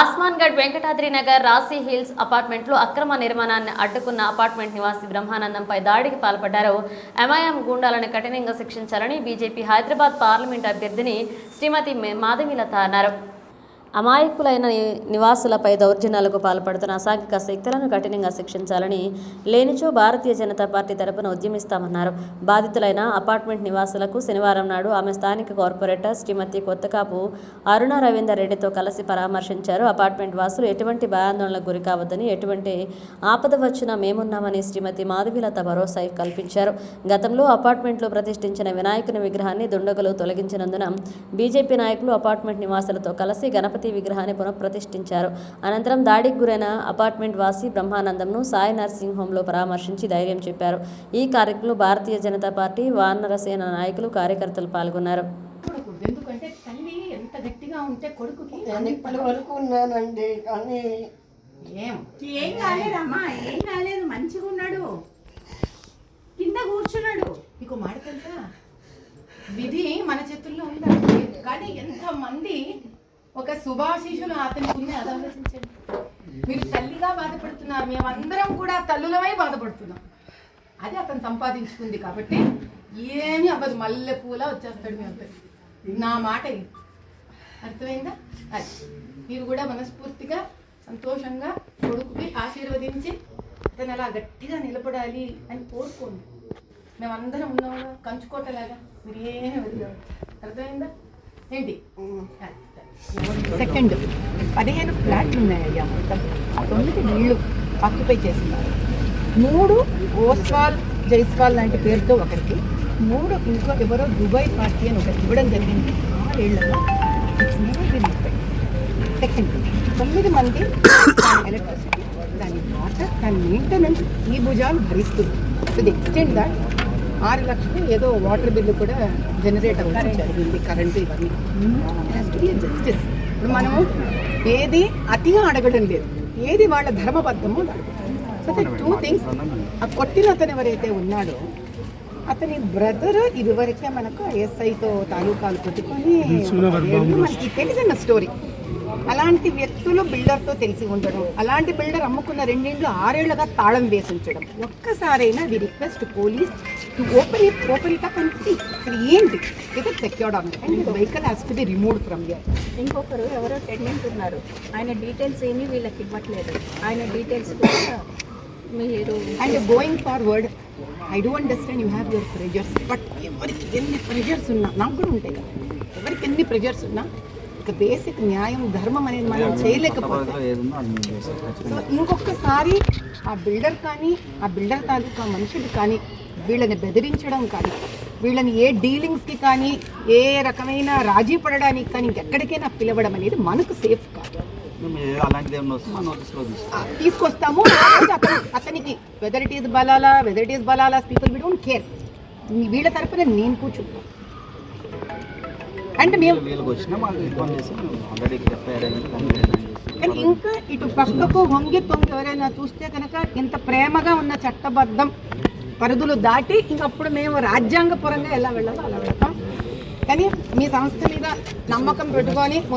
ఆస్మాన్గఢ్ వెంకటాద్రి నగర్ రాసి హిల్స్ అపార్ట్మెంట్లో అక్రమ నిర్మాణాన్ని అడ్డుకున్న అపార్ట్మెంట్ నివాసి బ్రహ్మానందంపై దాడికి పాల్పడ్డారు. ఎంఐఎం గూండాలను కఠినంగా శిక్షించాలని బీజేపీ హైదరాబాద్ పార్లమెంట్ అభ్యర్థిని శ్రీమతి మాధవిలత అన్నారు. అమాయకులైన నివాసులపై దౌర్జన్యాలకు పాల్పడుతున్న అసాంఘిక శక్తులను కఠినంగా శిక్షించాలని లేనిచో భారతీయ జనతా పార్టీ తరపున ఉద్యమిస్తామన్నారు. బాధితులైన అపార్ట్మెంట్ నివాసులకు శనివారం నాడు ఆమె స్థానిక కార్పొరేటర్ శ్రీమతి కొత్తకాపు అరుణ రవీందర్ రెడ్డితో కలిసి పరామర్శించారు. అపార్ట్మెంట్ వాసులు ఎటువంటి భయాందోళనలకు గురి కావద్దని ఎటువంటి ఆపద వచ్చినా మేమున్నామని శ్రీమతి మాధవీలత భరోసా కల్పించారు. గతంలో అపార్ట్మెంట్లో ప్రతిష్ఠించిన వినాయకుని విగ్రహాన్ని దుండగులు తొలగించినందున బీజేపీ నాయకులు అపార్ట్మెంట్ నివాసులతో కలిసి గణపతి విగ్రహాన్ని పునఃప్రతిష్ఠించారు. అనంతరం దాడికి గురైన అపార్ట్మెంట్ వాసి బ్రహ్మానందంను సాయి నర్సింగ్ హోంలో పరామర్శించి ధైర్యం చెప్పారు. ఈ కార్యక్రమంలో భారతీయ జనతా పార్టీ వానరసేన నాయకులు కార్యకర్తలు పాల్గొన్నారు. కొడకూడదు ఎందుకంటే తల్లి ఎంత గట్టిగా ఉంటే కొడుకుకి నేను ఇప్పటి వరకు ఉన్నానండి కానీ ఏం? ఏం కాలేదమ్మా? ఏం కాలేదు? మంచిగా ఉన్నాడు. కింద కూర్చున్నాడు. నీకు మాట తెలుసా విధి మన చేతుల్లో ఉందండి కానీ ఎంతమంది ఒక శుభాశీషులు అతనికి ఉంది అది ఆలోచించండి మీరు తల్లిగా బాధపడుతున్నారు. మేమందరం కూడా తల్లులమై బాధపడుతున్నాం. అది అతను సంపాదించుకుంది కాబట్టి ఏమీ అవ్వదు. మల్లె పూల వచ్చేస్తాడు మీ అబ్బాయి నా మాట ఇది. అర్థమైందా? అది. మీరు కూడా మనస్ఫూర్తిగా సంతోషంగా కొడుకుకి ఆశీర్వదించి అతను అలా గట్టిగా నిలబడాలి అని కోరుకోండి. మేమందరం ఉన్నాం కంచుకోటలాగా. మీరు ఏమీ వదిలేదు అర్థమైందా? ఏంటి సెకండ్ పదిహేను ఫ్లాట్లు ఉన్నాయ్యా మొత్తం తొమ్మిది ఇళ్ళు ఆక్యుపై చేస్తున్నారు. మూడు ఓస్వాల్ జైస్వాల్ లాంటి పేరుతో ఒకరికి మూడు ఇంకో ఎవరో దుబాయ్ పార్టీ అని ఒకరికి ఇవ్వడం జరిగింది ఆరేళ్ళలో సెకండ్ తొమ్మిది మంది ఎలక్ట్రిసిటీ దాని వాటర్ దాని మెయింటెనెన్స్ ఈ భుజాలు భరిస్తుంది టు ది ఎక్స్టెంట్ దాట్ ఆరు లక్షలు ఏదో వాటర్ బిల్లు కూడా జనరేట్ అవ్వడం జరిగింది కరెంటు ఇవన్నీ. జస్టిస్ ఇప్పుడు మనము ఏది అతిగా అడగడం లేదు. ఏది వాళ్ళ ధర్మబద్ధమో సో టూ థింగ్స్ ఆ కొట్టిన అతను ఎవరైతే ఉన్నాడో అతని బ్రదర్ ఇదివరకే మనకు ఎస్ఐతో తాలూకాలు పెట్టుకొని మనకి తెలిసిన స్టోరీ అలాంటి వ్యక్తులు బిల్డర్తో తెలిసి ఉండడం అలాంటి బిల్డర్ అమ్ముకున్న రెండింళ్ళు ఆరేళ్ళుగా తాళం వేసి ఉంచడం. ఒక్కసారైనా we request police to open it open it up and see. అసలు ఏంటి? It secured on and vehicle has to be removed from here ఇంకొకరు ఎవరో టెండెంట్ ఉన్నారు. ఆయన డీటెయిల్స్ ఏమీ వీళ్ళకి ఇవ్వట్లేదు. ఆయన డీటెయిల్స్ కూడా మీరు and going forward I do understand you have your pressures but ఎవరికి ఎన్ని ప్రెజర్స్ ఉన్నా నాకు కూడా ఉంటాయి కదా. ఎవరికి ఎన్ని ప్రెజర్స్ ఉన్నా ఇక బేసిక్ న్యాయం ధర్మం అనేది మనం చేయలేకపోతే సో ఇంకొకసారి ఆ బిల్డర్ కానీ ఆ బిల్డర్ తాలూకా మనుషులు కానీ వీళ్ళని బెదిరించడం కానీ వీళ్ళని ఏ డీలింగ్స్కి కానీ ఏ రకమైన రాజీ పడడానికి కానీ ఇంకెక్కడికైనా పిలవడం అనేది మనకు సేఫ్ కాదు. తీసుకొస్తాము. అతనికి వెదర్ ఇట్ ఈస్ బలాలా వెదర్ ఇట్ ఈస్ బలాలా పీపుల్ వి డోంట్ కేర్ వీళ్ళ తరపున నేను కూర్చుంటాను. అంటే మేము కానీ ఇంకా ఇటు పక్కకు వంగి తొంగి ఎవరైనా చూస్తే కనుక ఇంత ప్రేమగా ఉన్న చట్టబద్ధం పరిధులు దాటి ఇంకప్పుడు మేము రాజ్యాంగపరంగా ఎలా వెళ్ళాలో అలా వెళ్తాం. కానీ మీ సంస్థ మీద నమ్మకం పెట్టుకొని